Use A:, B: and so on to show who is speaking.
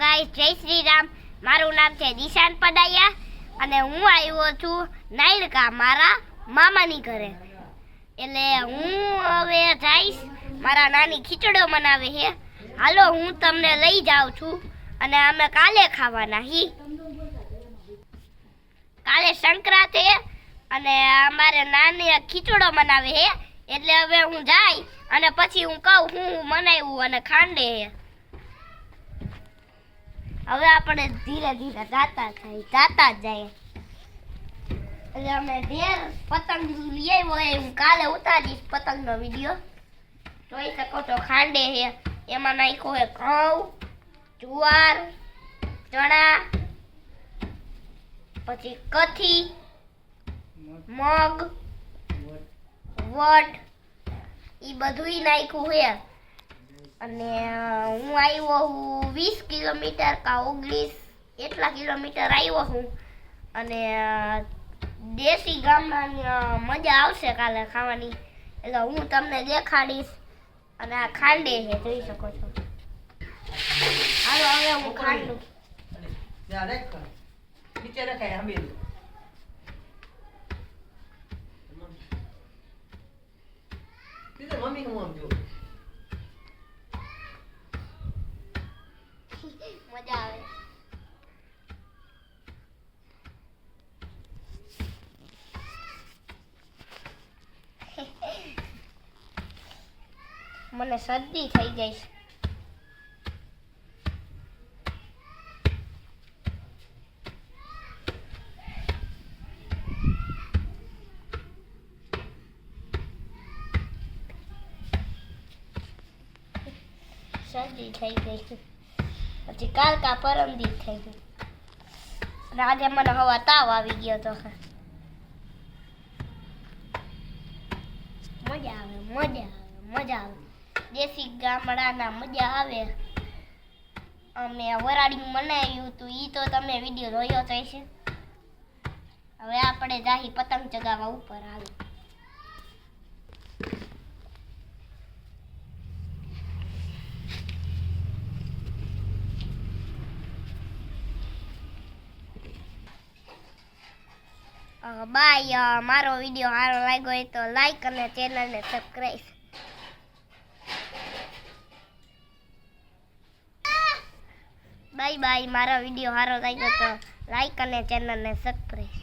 A: Guys, જય શ્રી રામ મારું નામ છે દિશાન પડાયા અને હું આવ્યો છું નાયડકા, મારા મામાની ઘરે. એટલે હું હવે જઈશ. મારા નાની ખીચડો બનાવે છે. હાલો, હું તમને લઈ જાઉં છું અને અમે કાલે ખાવાના હી. કાલે સંક્રાંત છે અને અમારે નાની ખીચડો બનાવે છે. એટલે હવે હું જાય અને પછી હું કહું, હું મનાવ્યું અને ખાંડે હવે આપણે ધીરે ધીરે જાતા થાય જાતા જાય એટલે અમે ઢેર પતંગ લઈ આવ્યો હું કાલે ઉતારીશ પતંગનો વીડિયો. જોઈ શકો છો ખાંડે છે એમાં નાખ્યો છે ઘઉં જુવાર ચણા પછી કથી મગ વટ. એ બધુંય નાખ્યું છે. અને હું આવ્યો હું વીસ કિલોમીટર કા ઓગણીસ એટલા કિલોમીટર આવ્યો હું. અને દેશી ગામડાની મજા આવશે કાલે ખાવાની. એટલે હું તમને દેખાડીશ અને આ ખાંડે છે જોઈ શકો છો. હાલો હવે હું ખાંડું.
B: નીચે રખાય હંમેશા મમ્મી હું આમ જો
A: મજા આવે મને શરદી થઈ ગઈ છે. શરદી થઈ ગઈ પછી કાલ કા પરમ થઈ ગઈ. આજે મને હવા તાવ આવી ગયો તો મજા આવે મજા આવે મજા આવે. દેશી ગામડાના મજા આવે. અમે વરાડી મનાવ્યું હતું એ તો તમે વીડિયો જોયો જ છે હવે આપણે જાહી પતંગ ચગાવવા ઉપર હાલો. બાય મારો વીડિયો સારો લાગ્યો હોય તો લાઈક અને ચેનલને સબસ્ક્રાઈબ બાય બાય. મારો વીડિયો સારો લાગ્યો તો લાઈક અને ચેનલને સબસ્ક્રાઈબ